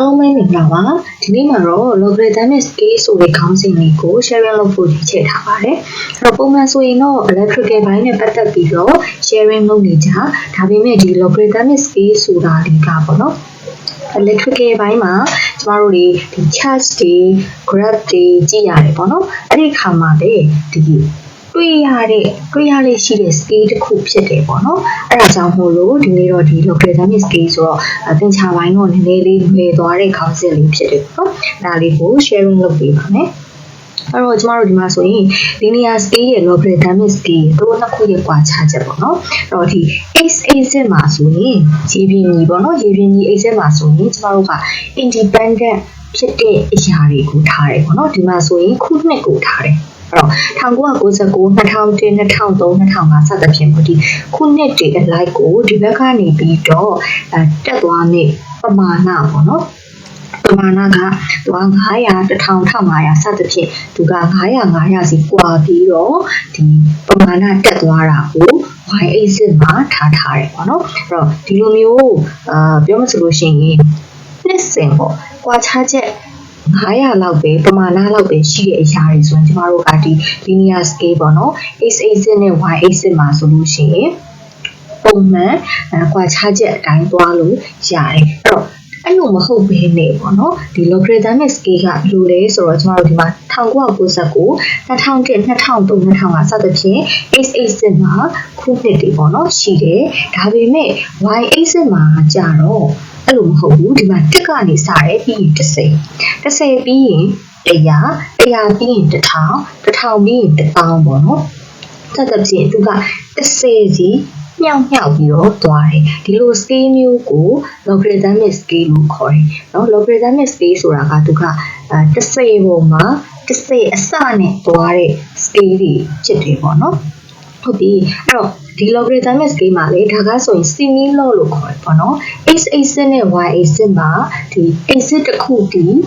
အားလုံးပဲမင်္ဂလာပါဒီနေ့မှာတော့ logarithmic scale ဆိုတဲ့ခေါင်းစဉ်လေးကို sharing လုပ်ဖို့ဒီချက်ထားပါတယ်အဲ့တော့ပုံမှန်ဆိုရင်တော့ electrical ဘိုင်းနဲ့ပတ်သက်ပြီးတော့ sharing လုပ်နေကြဒါပေမဲ့ဒီ logarithmic scale ဆိုတာလေးကပေါ့နော် electrical ဘိုင်းမှာကျမတို့တွေဒီ charge တွေ graph တွေကြည့်ရတယ်ပေါ့နော်အဲ့ဒီခါမှာလေဒီ တွေ့ရတဲ့တွေ့ရလေးရှိတဲ့ scale တစ်ခုဖြစ်တယ်ပေါ့နော်အဲ့ဒါကြောင့်မို့လို့ဒီနေ့တော့ဒီ logarithmic scale ဆိုတော့အသင်္ချာပိုင်းတော့နည်းနည်းလေးလွယ်သွားတဲ့ခေါင်းစဉ်လေးဖြစ်တယ်ပေါ့နော်ဒါလေးကို sharing လုပ်ပေးပါမယ်အဲ့တော့ကျမတို့ဒီမှာဆိုရင် linear scale ရဲ့ logarithmic scale တို့နှစ်ခုရဲ့ကွာခြားချက်ပေါ့နော်အဲ့တော့ဒီ x axis မှာဆိုရင်ရေပြင်ကြီးပေါ့နော်ရေပြင်ကြီး axis မှာဆိုရင်ကျမတို့က independent ဖြစ်တဲ့အရာတွေကိုထားတယ်ပေါ့နော်ဒီမှာဆိုရင်ခုနှစ်ကိုထားတယ် အဲ့တော့1999 2001 2003 2005စသဖြင့်ပေါ့ဒီခုနှစ်တွေအလိုက်ကိုဒီဘက်ကနေပြီးတော့အဲတက်သွားနေပမာဏပေါ့နော်ပမာဏကသူက900 1000 1500စသဖြင့်သူက900 900စီကွာပြီးတော့ဒီပမာဏတက်သွားတာကို y axis မှာထားထားတယ်ပေါ့နော်အဲ့တော့ဒီလိုမျိုးအာပြောမှဆိုလို့ရှိရင်နှစ်စဉ်ပေါ့ကွာခြားချက် 900လောက်ပဲပမာဏလောက်ပဲရှိတဲ့အရာတွေဆိုရင်ကျမတို့ကဒီ linear scale ပေါ့နော် x axis နဲ့ y axis မှာဆိုလို့ရှိရင်ပုံမှန်အကွာခြားချက်အတိုင်းသွားလို့ရတယ်အဲ့တော့အဲ့လိုမဟုတ်ဘဲနဲ့ပေါ့နော်ဒီ logarithmic scale ကဘယ်လိုလဲဆိုတော့ကျမတို့ဒီမှာ1999 2001 2003 2005စသဖြင့် x axis မှာခုနှစ်တွေပေါ့နော်ရှိတယ်ဒါပေမဲ့ y axis မှာကြတော့ အဲ့လိုမဟုတ်ဘူးဒီမှာတက်ကနေစတယ်ပြီးရင်30 30ပြီးရင်100 100ပြီးရင်1000 1000ပြီးရင်1000ပေါ့နော်သက်သက်ဖြင့်သူက30စီမြောက်မြောက်ပြီးတော့သွားတယ်ဒီလို scale မျိုးကို logarithmic scale လို့ခေါ်တယ်เนาะ logarithmic scale ဆိုတာကသူကအဲ30ပုံမှာ30အစနဲ့သွားတဲ့ scale တွေဖြစ်တယ်ပေါ့နော် ဟုတ်ပြီအဲ့တော့ဒီ logarithmic scale မှာလေဒါကဆိုရင် semi law လို့ခေါ်တယ်ပေါ့နော် x axis နဲ့ y axis မှာဒီ axis တစ်ခုတည်း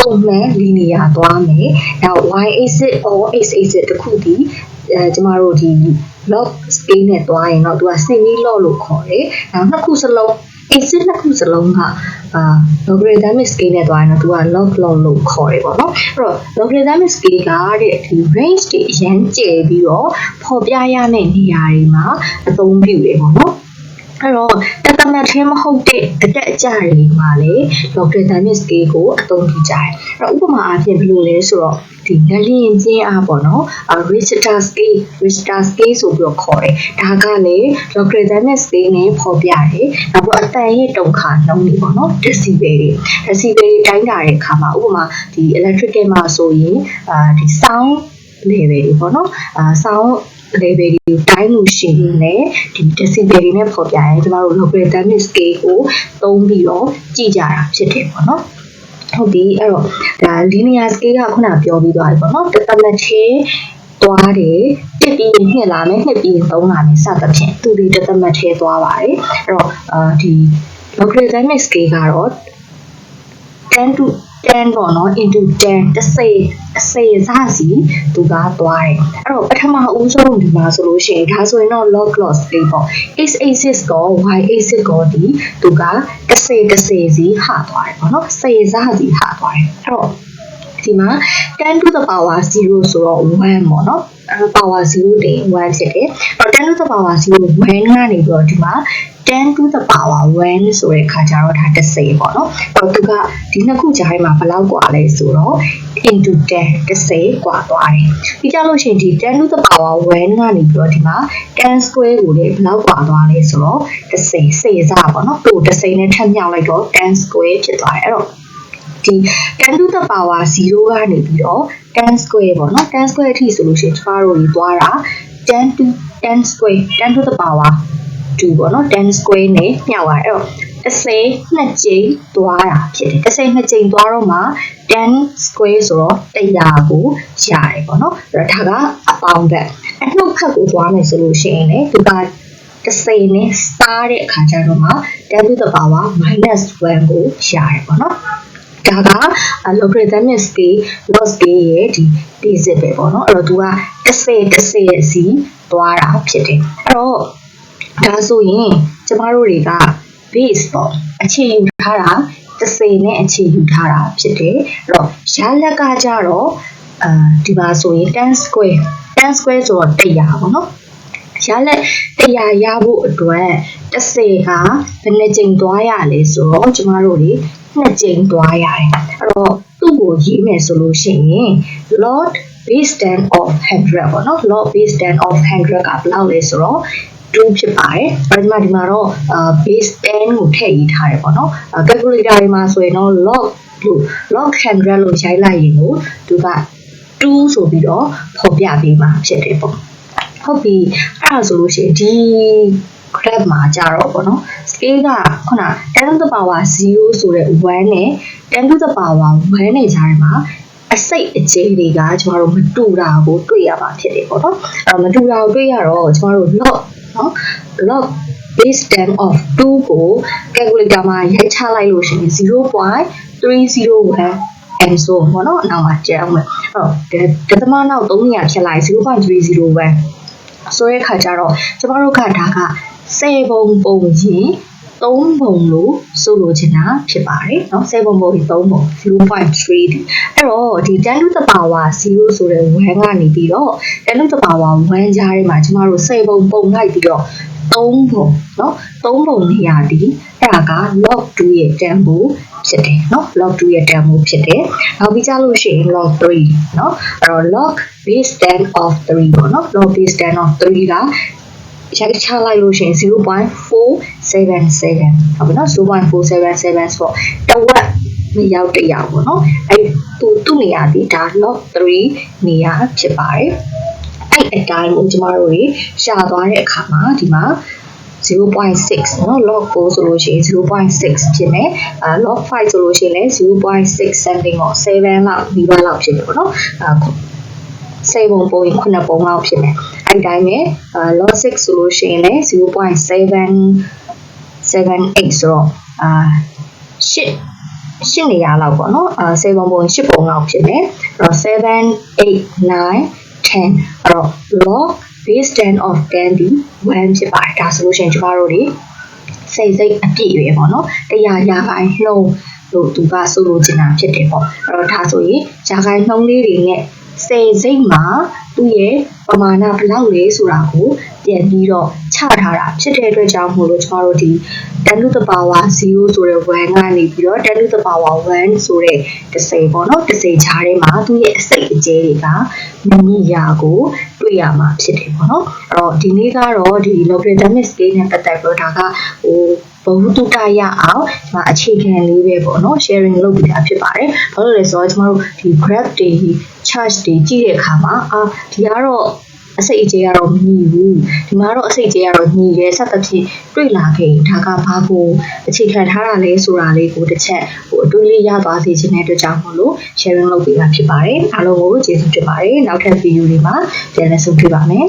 ပုံမှန် linear သွားမယ်နောက် y axis or x axis တစ်ခုတည်းအဲကျမတို့ဒီ log scale နဲ့တွားရင်တော့သူက semi log လို့ခေါ်တယ်။နောက်နှစ်ခုစလုံး axis နှစ်ခုစလုံးကအာ logarithmic scale နဲ့တွားရင်တော့သူက log log လို့ခေါ်တယ်ပေါ့နော်။အဲ့တော့ logarithmic scale ကတဲ့ဒီ range တွေအရန်ကျယ်ပြီးတော့ပေါ်ပြရမယ့်နေရာတွေမှာအသုံးပြုတယ်ပေါ့နော်။ အဲ့တော့တသမတ်သေးမဟုတ်တဲ့အတက်အကျတွေမှာလေ logarithmic scale ကိုအသုံးပြုကြတယ်။အဲ့တော့ဥပမာအားဖြင့်ဘယ်လိုလဲဆိုတော့ဒီငလျင်ကျင်းအားပေါ့နော် Richter scale Richter scale ဆိုပြီးတော့ခေါ်တယ်ဒါကလည်း logarithmic scale နဲ့ဖော်ပြတယ်နောက်ပြီးအတန်ရဲ့တုံခါနှုန်းတွေပေါ့နော် decibel တွေ decibel တွေတိုင်းတာတဲ့အခါမှာဥပမာဒီ electrical မှာဆိုရင်အာဒီ sound level တွေပေါ့နော်အာ sound level တွေတိုင်းလို့ရှိရင်လည်းဒီ decibel တွေနဲ့ဖော်ပြရင်ကျမတို့ logarithmic scale ကိုသုံးပြီးတော့ကြည့်ကြတာဖြစ်တယ်ပေါ့နော်ဟုတ်ပြီအဲ့တော့ဒါ linear scale ကခုနပြောပြီးသွားပြီပေါ့နော်တသမတ်ချင်းသွားတယ်တစ်ပြီးရင်နှစ်လာမယ်နှစ်ပြီးရင်သုံးလာမယ်စသဖြင့်သူဒီတသမတ်ချင်းသွားပါတယ်အဲ့တော့အာဒီ logarithmic scale ကတော့10 to 10ပေါ့နော် into 10တစ်စိအစိအစစီသူကသွားတယ်အဲ့တော့ပထမအဦးဆုံးဒီမှာဆိုလို့ရှိရင်ဒါဆိုရင်တော့ log loss လေးပေါ့ x axis ကော y axis ကောဒီသူကတစ်စိတစ်စိစီဟာသွားတယ်ပေါ့နော်စိအစစီဟာသွားတယ်အဲ့တော့ ဒီမှာ10 to the power 0ဆိုတော့1ပေါ့နော်အဲ power 0တင်1ဖြစ်တယ်။အဲ့တော့10 to the power 0 1ကနေပြီးတော့ဒီမှာ10 to the power 1ဆိုတဲ့ခါကျတော့ဒါ30ပေါ့နော်။အဲ့တော့သူကဒီနှစ်ခုကြားထဲမှာဘယ်လောက်กว่าလဲဆိုတော့ into 10 30กว่าသွားတယ်။ပြီးကြလို့ရှိရင်ဒီ10 to the power 1ကနေပြီးတော့ဒီမှာ10 square ကိုလေဘယ်လောက်กว่าသွားလဲဆိုတော့30စေစားပေါ့နော်။သူ့30နဲ့ထပ်မြောက်လိုက်တော့10 square ဖြစ်သွားတယ်။အဲ့တော့ ဒီ10 to the power 0ကနေပြီးတော့10 square ပေါ့နော်10 square အထိဆိုလို့ရှိရင်ကျမတို့ကြီးသွားတာ10 to 10 square 10 to the power 2ပေါ့နော်10 square နဲ့ညှောက်ရတယ်အဲ့တော့30နှစ်ကြိမ်သွားတာဖြစ်တယ်30နှစ်ကြိမ်သွားတော့မှ10 square ဆိုတော့100ကိုရတယ်ပေါ့နော်အဲ့တော့ဒါကအပေါင်းဘက်အနှုတ်ခတ်ကိုသွားမယ်ဆိုလို့ရှိရင်လေသူက30နဲ့စားတဲ့အခါကျတော့မှ10 to the power -1 ကိုရတယ်ပေါ့နော် ဒါက logarithmic scale log scale ရဲ့ဒီ basic ပဲပေါ့နော်အဲ့တော့သူက30 30အစီသွားတာဖြစ်တယ်အဲ့တော့ဒါဆိုရင်ကျမတို့တွေက base ပေါ့အခြေယူထားတာ30နဲ့အခြေယူထားတာဖြစ်တယ်အဲ့တော့ရလက်ကကြတော့အာဒီပါဆိုရင်10 square 10 square ဆိုတော့100ပေါ့နော်ရလက်100ရဖို့အတွက်30ကဘယ်နှကြိမ်သွားရလဲဆိုတော့ကျမတို့တွေ နှစ်ကြိမ်သွားရတယ်အဲ့တော့သူ့ကိုရေးမယ်ဆိုလို့ရှိရင် log base 10 of 100ပေါ့နော် log base 10 of 100ကဘယ်လောက်လဲဆိုတော့2ဖြစ်ပါတယ်။အဲဒီမှာဒီမှာတော့အာ base 10ကိုထည့်ရေးထားတယ်ပေါ့နော်။ calculator တွေမှာဆိုရင်တော့ log လို့ log 100လို့ရိုက်လိုက်ရင်ကိုသူက2ဆိုပြီးတော့ဖော်ပြပေးမှာဖြစ်တယ်ပေါ့။ဟုတ်ပြီ။အဲ့ဒါဆိုလို့ရှိရင်ဒီ graph မှာကြတော့ပေါ့နော် scale ကခုန10 to the power 0ဆိုတဲ့1နဲ့10 to the power 1နဲ့ကြားထဲမှာအစိတ်အကျဲတွေကကျမတို့မတူတာကိုတွေ့ရမှာဖြစ်တယ်ပေါ့နော်အဲ့တော့မတူတာကိုတွေ့ရတော့ကျမတို့ log နော် log base 10 of 2ကို calculator မှာရိုက်ချလိုက်လို့ရှိရင်0.301 and so ပေါ့နော်အနောက်မှာကျန်အောင်မယ်အဲ့တော့ဒသမနောက်3နေရာဖြစ်လိုက်0.301ဆိုတဲ့ခါကျတော့ကျမတို့ကဒါက 10ပုံပုံရင်3ပုံလို့ဆိုလိုချင်တာဖြစ်ပါတယ်เนาะ7ပုံပုံရင်3ပုံ0.3ဒီအဲ့တော့ဒီ10 to the power 0ဆိုတဲ့1ကနေပြီးတော့10 to the power 1ကြားထဲမှာကျမတို့10ပုံပုံလိုက်ပြီးတော့3ပုံเนาะ3ပုံနေရာဒီအဲ့ဒါက log 2ရဲ့တန်ဖိုးဖြစ်တယ်เนาะ log 2ရဲ့တန်ဖိုးဖြစ်တယ်နောက်ပြီးကြလို့ရှိရင် log 3เนาะအဲ့တော့ log base 10 of 3ပေါ့เนาะ log base 10 of 3က ရိုက်ချလိုက်လို့ရှိရင်0.477ဟုတ်ပြီနော်0.477ဆိုတော့တဝက်မရောက်တရပေါ့နော်အဲ့သူသူ့နေရာဒီဒါ log 3နေရာဖြစ်ပါတယ်အဲ့အတိုင်းကိုကျမတို့တွေရှာသွားတဲ့အခါမှာဒီမှာ0.6เนาะ log 4ဆိုလို့ရှိရင်0.6ဖြစ်မယ်အာ log 5ဆိုလို့ရှိရင်လည်း0.6 something ပေါ့7လောက်ဒီပါလောက်ဖြစ်တယ်ပေါ့နော်အာ7ပုံပုံရင်9ပုံလောက်ဖြစ်မယ် အဲ့ဒီတိုင်းပဲအာ log 6ဆိုလို့ရှိရင်လည်း0.7 78ဆိုတော့အာ8 8နေရာလောက်ပေါ့နော်အာ7ပုံပုံ8ပုံလောက်ဖြစ်မယ်အဲ့တော့7 8 9 10အဲ့တော့ log base 10 of 10ဒီ1ဖြစ်ပါတယ်ဒါဆိုလို့ရှိရင်ကျမတို့တွေစိတ်စိတ်အပြည့်ရွယ်ပေါ့နော်တရားရာခိုင်နှုန်းလို့သူကဆိုလိုချင်တာဖြစ်တယ်ပေါ့အဲ့တော့ဒါဆိုရင်ရာခိုင်နှုန်းလေးတွေနဲ့ စေစိတ်မှာသူ့ရဲ့ပမာဏဘယ်လောက်လဲဆိုတာကိုပြန်ပြီးတော့ချထားတာဖြစ်တဲ့အတွက်ကြောင့်မို့လို့ကျမတို့ဒီ10 to the power 0ဆိုတဲ့1ကနေပြီးတော့10 to the power 1ဆိုတဲ့30ပေါ့နော်30ခြားထဲမှာသူ့ရဲ့အစိတ်အကျဲတွေကမမီရာကိုတွေ့ရမှာဖြစ်တယ်ပေါ့နော်အဲ့တော့ဒီနေ့ကတော့ဒီ logarithmic scale နဲ့ပတ်သက်ပြီးတော့ဒါကဟို ဘဝတုတရအောင်ဒီမှာအခြေခံလေးပဲပေါ့နော် sharing လုပ်ပြီးတာဖြစ်ပါတယ်ဘာလို့လဲဆိုတော့ကျမတို့ဒီ graph တွေ chart တွေကြည့်တဲ့အခါမှာအာဒီကတော့အစိတ်အကျဲကတော့မညီဘူးဒီမှာတော့အစိတ်အကျဲကတော့ညီတယ်ဆက်သဖြင့်တွေ့လာခဲ့ဒါကဘာကိုအခြေခံထားတာလဲဆိုတာလေးကိုတစ်ချက်ဟိုအတွေးလေးရသွားစေချင်တဲ့အတွက်ကြောင့်မလို့ sharing လုပ်ပေးတာဖြစ်ပါတယ်အားလုံးကိုကျေးဇူးတင်ပါတယ်နောက်ထပ် video တွေမှာပြန်လည်ဆုံတွေ့ပါမယ်